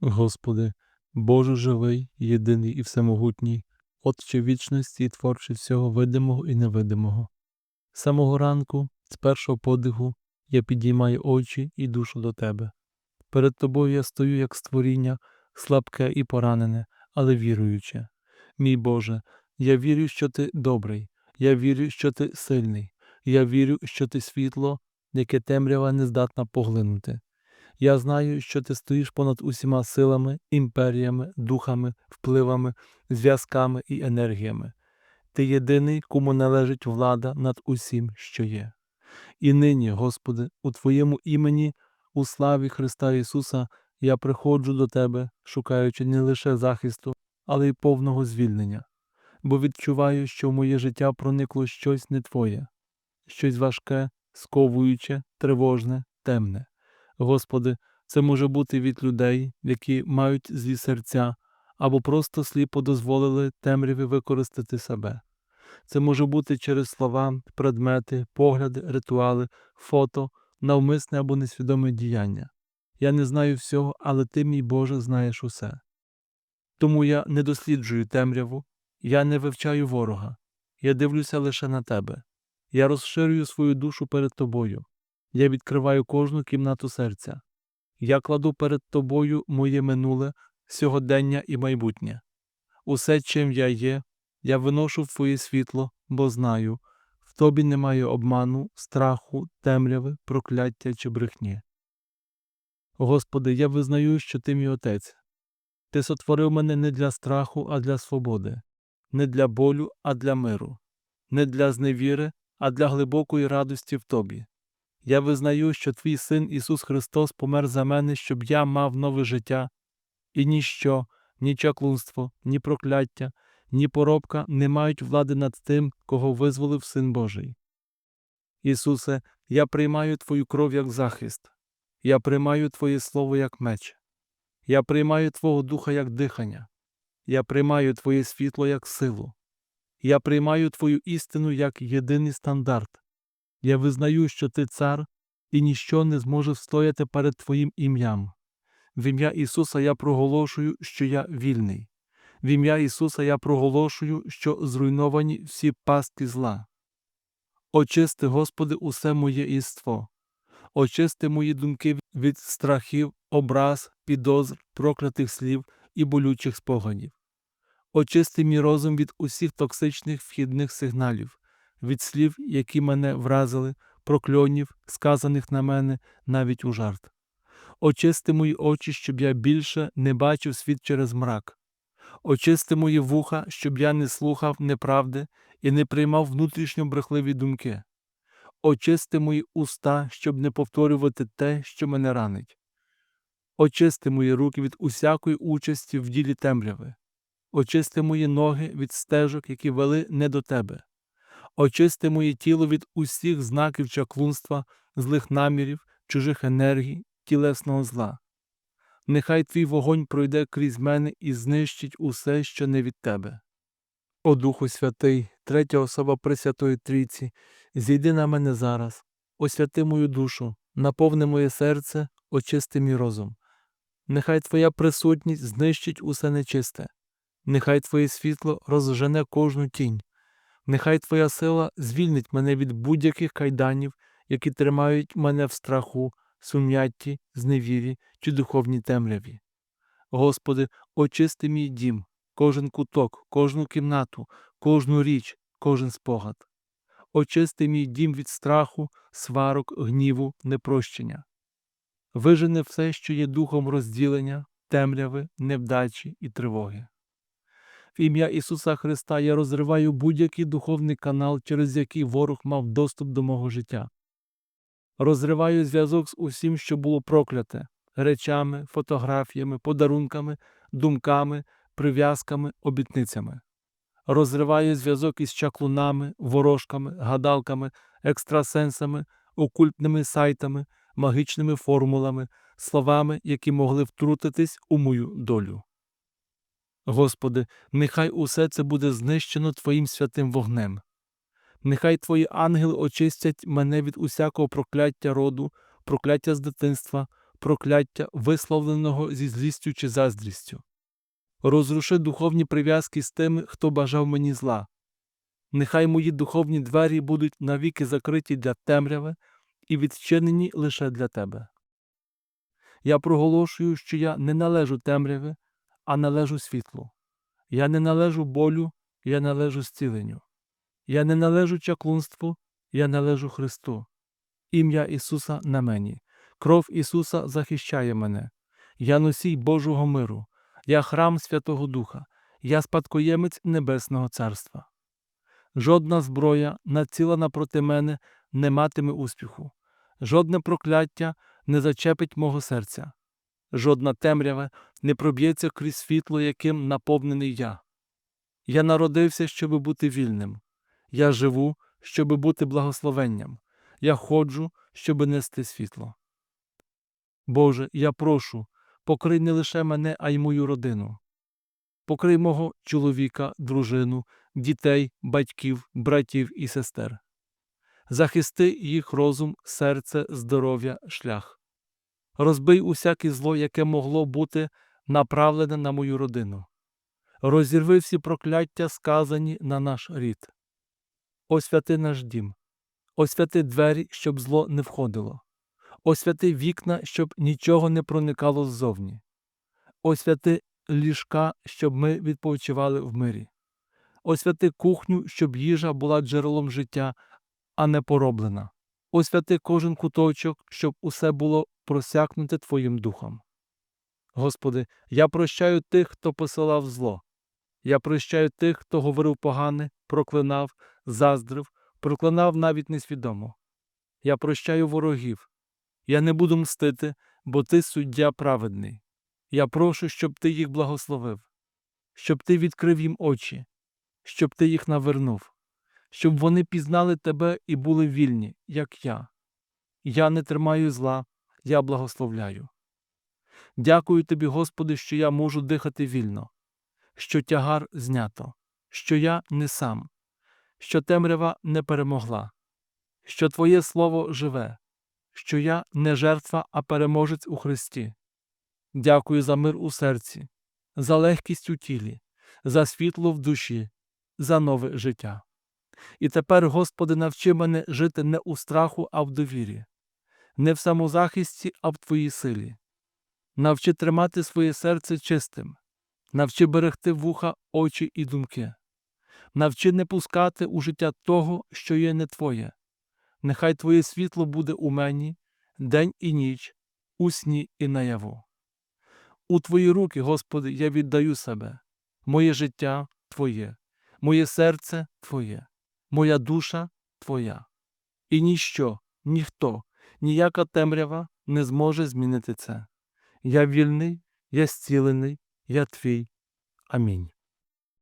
Господи, Боже живий, єдиний і всемогутній, Отче вічності і творче всього видимого і невидимого. З самого ранку, з першого подиху, я підіймаю очі і душу до Тебе. Перед Тобою я стою як створіння, слабке і поранене, але віруюче. Мій Боже, я вірю, що Ти добрий, я вірю, що Ти сильний, я вірю, що Ти світло, яке темрява не здатна поглинути. Я знаю, що ти стоїш понад усіма силами, імперіями, духами, впливами, зв'язками і енергіями. Ти єдиний, кому належить влада над усім, що є. І нині, Господи, у Твоєму імені, у славі Христа Ісуса, я приходжу до Тебе, шукаючи не лише захисту, але й повного звільнення, бо відчуваю, що в моє життя проникло щось не Твоє, щось важке, сковуюче, тривожне, темне. Господи, це може бути від людей, які мають злі серця, або просто сліпо дозволили темряві використати себе. Це може бути через слова, предмети, погляди, ритуали, фото, навмисне або несвідоме діяння. Я не знаю всього, але ти, мій Боже, знаєш усе. Тому я не досліджую темряву, я не вивчаю ворога, я дивлюся лише на тебе. Я розширюю свою душу перед тобою. Я відкриваю кожну кімнату серця. Я кладу перед тобою моє минуле, сьогодення і майбутнє. Усе, чим я є, я виношу в твоє світло, бо знаю, в тобі немає обману, страху, темряви, прокляття чи брехні. Господи, я визнаю, що ти мій отець. Ти сотворив мене не для страху, а для свободи, не для болю, а для миру, не для зневіри, а для глибокої радості в тобі. Я визнаю, що твій син Ісус Христос помер за мене, щоб я мав нове життя, і ніщо, ні чаклунство, ні прокляття, ні поробка не мають влади над тим, кого визволив Син Божий. Ісусе, я приймаю Твою кров як захист, я приймаю Твоє Слово як меч, я приймаю Твого Духа як дихання, я приймаю Твоє світло як силу, я приймаю Твою істину як єдиний стандарт. Я визнаю, що ти цар, і ніщо не зможе встояти перед Твоїм ім'ям. В ім'я Ісуса я проголошую, що я вільний. В ім'я Ісуса я проголошую, що зруйновані всі пастки зла. Очисти, Господи, усе моє іство. Очисти мої думки від страхів, образ, підозр, проклятих слів і болючих спогадів. Очисти мій розум від усіх токсичних вхідних сигналів від слів, які мене вразили, прокльонів, сказаних на мене навіть у жарт. Очисти мої очі, щоб я більше не бачив світ через мрак. Очисти мої вуха, щоб я не слухав неправди і не приймав внутрішньо брехливі думки. Очисти мої уста, щоб не повторювати те, що мене ранить. Очисти мої руки від усякої участі в ділі темряви. Очисти мої ноги від стежок, які вели не до тебе очисти моє тіло від усіх знаків чаклунства, злих намірів, чужих енергій, тілесного зла. Нехай твій вогонь пройде крізь мене і знищить усе, що не від тебе. О Духу Святий, третя особа Пресвятої Трійці, зійди на мене зараз, освяти мою душу, наповни моє серце, очисти мій розум. Нехай Твоя присутність знищить усе нечисте, нехай Твоє світло розжене кожну тінь, Нехай Твоя сила звільнить мене від будь-яких кайданів, які тримають мене в страху, сум'ятті, зневірі чи духовній темряві. Господи, очисти мій дім, кожен куток, кожну кімнату, кожну річ, кожен спогад. Очисти мій дім від страху, сварок, гніву, непрощення. Вижени все, що є духом розділення, темряви, невдачі і тривоги. Ім'я Ісуса Христа я розриваю будь-який духовний канал, через який ворог мав доступ до мого життя. Розриваю зв'язок з усім, що було прокляте речами, фотографіями, подарунками, думками, прив'язками, обітницями. Розриваю зв'язок із чаклунами, ворожками, гадалками, екстрасенсами, окультними сайтами, магічними формулами, словами, які могли втрутитись у мою долю. Господи, нехай усе це буде знищено Твоїм святим вогнем. Нехай Твої ангели очистять мене від усякого прокляття роду, прокляття з дитинства, прокляття, висловленого зі злістю чи заздрістю. Розруши духовні прив'язки з тими, хто бажав мені зла. Нехай мої духовні двері будуть навіки закриті для темряви і відчинені лише для тебе. Я проголошую, що я не належу темряві, а належу світлу. Я не належу болю, я належу зціленню. Я не належу чаклунству, я належу Христу. Ім'я Ісуса на мені. Кров Ісуса захищає мене. Я носій Божого миру, я храм Святого Духа, я спадкоємець Небесного Царства. Жодна зброя, націлена проти мене, не матиме успіху, жодне прокляття не зачепить мого серця, жодна темрява не проб'ється крізь світло, яким наповнений я. Я народився, щоби бути вільним. Я живу, щоби бути благословенням. Я ходжу, щоби нести світло. Боже, я прошу, покрий не лише мене, а й мою родину. Покрий мого чоловіка, дружину, дітей, батьків, братів і сестер. Захисти їх розум, серце, здоров'я, шлях. Розбий усяке зло, яке могло бути направлене на мою родину. Розірви всі прокляття, сказані на наш рід. Освяти наш дім, освяти двері, щоб зло не входило, освяти вікна, щоб нічого не проникало ззовні, освяти ліжка, щоб ми відпочивали в мирі, освяти кухню, щоб їжа була джерелом життя, а не пороблена, освяти кожен куточок, щоб усе було просякнуте Твоїм духом. Господи, я прощаю тих, хто посилав зло. Я прощаю тих, хто говорив погане, проклинав, заздрив, проклинав навіть несвідомо. Я прощаю ворогів. Я не буду мстити, бо ти суддя праведний. Я прошу, щоб ти їх благословив, щоб ти відкрив їм очі, щоб ти їх навернув, щоб вони пізнали тебе і були вільні, як я. Я не тримаю зла, я благословляю. Дякую тобі, Господи, що я можу дихати вільно що тягар знято, що я не сам, що темрява не перемогла, що Твоє Слово живе, що я не жертва, а переможець у Христі. Дякую за мир у серці, за легкість у тілі, за світло в душі, за нове життя. І тепер, Господи, навчи мене жити не у страху, а в довірі, не в самозахисті, а в Твоїй силі. Навчи тримати своє серце чистим, Навчи берегти вуха, очі і думки. Навчи не пускати у життя того, що є не твоє. Нехай Твоє світло буде у мені день і ніч, у сні і наяву. У Твої руки, Господи, я віддаю себе, моє життя Твоє, моє серце Твоє, моя душа Твоя. І ніщо, ніхто, ніяка темрява не зможе змінити це. Я вільний, я зцілений, я твій. Амінь.